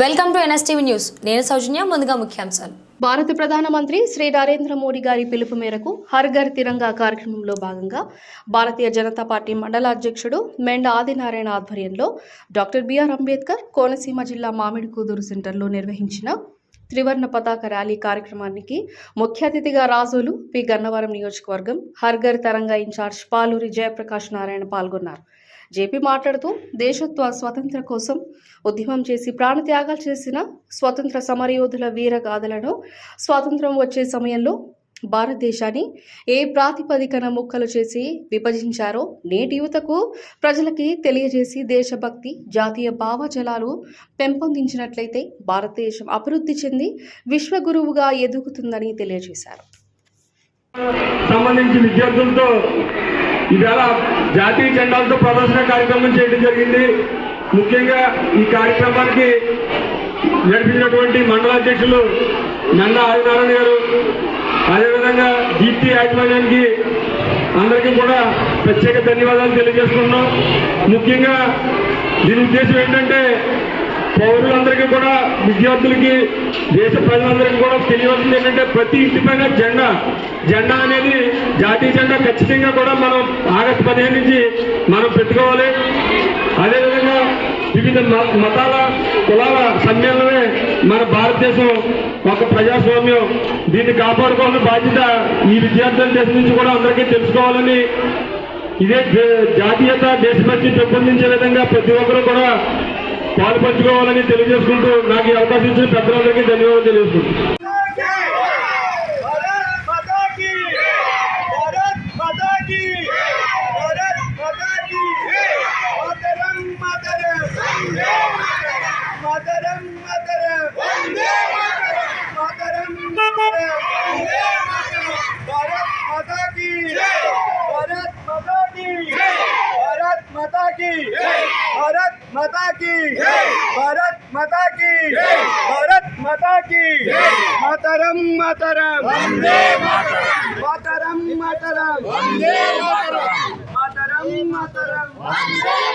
Welcome to NSTV news నేను సౌజన్య ముందుగా ముఖ్యాంశాలు. భారత ప్రధానమంత్రి శ్రీ నరేంద్ర మోడీ గారి పిలుపు మేరకు హర్ ఘర్ తిరంగా కార్యక్రమంలో భాగంగా భారతీయ జనతా పార్టీ మండల అధ్యక్షుడు మెండ ఆదినారాయణ ఆధ్వర్యంలో డాక్టర్ బిఆర్ అంబేద్కర్ కోనసీమ జిల్లా మామిడికూదూరు సెంటర్లో నిర్వహించిన త్రివర్ణ పతాక ర్యాలీ కార్యక్రమానికి ముఖ్య అతిథిగా రాజులు పి గన్నవరం నియోజకవర్గం హర్ఘర్ తరంగా ఇన్ఛార్జ్ పాలూరి జయప్రకాష్ నారాయణ పాల్గొన్నారు. జేపీ మాట్లాడుతూ దేశత్వ స్వతంత్ర కోసం ఉద్యమం చేసి ప్రాణత్యాగాలు చేసిన స్వతంత్ర సమరయోధుల వీరగాథలను స్వాతంత్రం వచ్చే సమయంలో భారతదేశాన్ని ఏ ప్రాతిపదికన ముక్కలు చేసి విభజించారో నేటి యువతకు ప్రజలకి తెలియజేసి దేశభక్తి జాతీయ భావజలాలు పెంపొందించినట్లయితే భారతదేశం అభివృద్ధి చెంది విశ్వగురువుగా ఎదుగుతుందని తెలియజేశారు. సంబంధించి విద్యార్థులతో ఇవాళ జాతీయ జెండాలతో ప్రదర్శన కార్యక్రమం చేయడం జరిగింది. ముఖ్యంగా ఈ కార్యక్రమానికి నడిపించినటువంటి మండల అధ్యక్షులు నంద ఆదినారాయణ గారు అదేవిధంగా దీప్తి యాజమాన్యానికి అందరికీ కూడా ప్రత్యేక ధన్యవాదాలు తెలియజేసుకుంటున్నాం. ముఖ్యంగా దీని ఉద్దేశం ఏంటంటే పౌరులందరికీ కూడా విద్యార్థులకి దేశ ప్రజలందరికీ కూడా తెలియవలసింది ఏంటంటే ప్రతి ఇంటి పైన జెండా జెండా అనేది జాతీయ జెండా ఖచ్చితంగా కూడా మనం ఆగస్టు పదిహేను నుంచి మనం పెట్టుకోవాలి. అదేవిధంగా వివిధ మ- మతాల కులాల సమ్మేళనమే మన భారతదేశం ఒక ప్రజాస్వామ్యం. దీన్ని కాపాడుకోవాలని బాధ్యత ఈ విద్యార్థుల దేశం నుంచి కూడా అందరికీ తెలుసుకోవాలని ఇదే జాతీయత దేశభక్తి పెంపొందించే విధంగా ప్రతి ఒక్కరూ కూడా పాలుపంచుకోవాలని తెలియజేసుకుంటూ నాకు ఈ అవకాశం ఇచ్చిన పెద్దలందరికీ ధన్యవాదాలు తెలియజేసుకుంటున్నాను. माता की। भारत माता की। भारत माता की। भारत माता की। मातरम मातरम। मातरम। मातरम मातरम। मातरम। मातरम